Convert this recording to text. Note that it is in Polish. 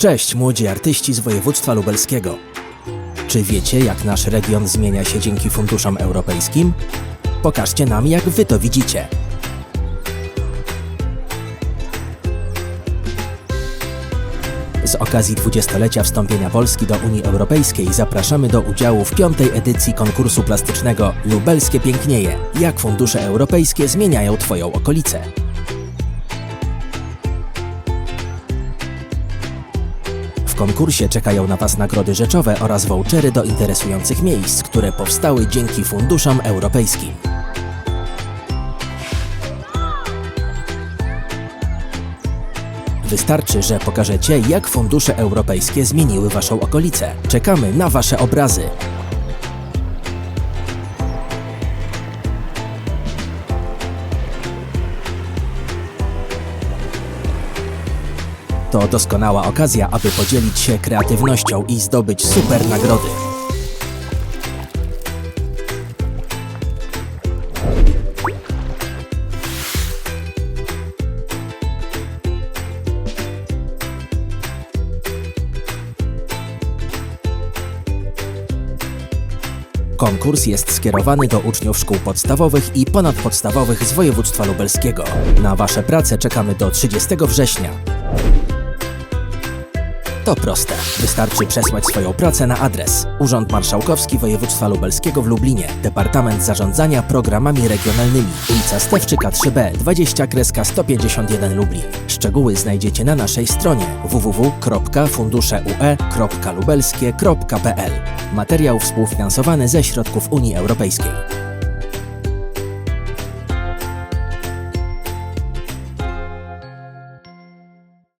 Cześć młodzi artyści z województwa lubelskiego. Czy wiecie, jak nasz region zmienia się dzięki funduszom europejskim? Pokażcie nam, jak wy to widzicie. Z okazji dwudziestolecia wstąpienia Polski do Unii Europejskiej zapraszamy do udziału w piątej edycji konkursu plastycznego Lubelskie Pięknieje. Jak fundusze europejskie zmieniają Twoją okolicę? Konkursie czekają na Was nagrody rzeczowe oraz vouchery do interesujących miejsc, które powstały dzięki funduszom europejskim. Wystarczy, że pokażecie, jak fundusze europejskie zmieniły Waszą okolicę. Czekamy na Wasze obrazy. To doskonała okazja, aby podzielić się kreatywnością i zdobyć super nagrody. Konkurs jest skierowany do uczniów szkół podstawowych i ponadpodstawowych z województwa lubelskiego. Na Wasze prace czekamy do 30 września. To proste. Wystarczy przesłać swoją pracę na adres Urząd Marszałkowski Województwa Lubelskiego w Lublinie, Departament Zarządzania Programami Regionalnymi, ulica Stewczyka 3B 20 151 Lublin. Szczegóły znajdziecie na naszej stronie www.funduszeue.lubelskie.pl. Materiał współfinansowany ze środków Unii Europejskiej.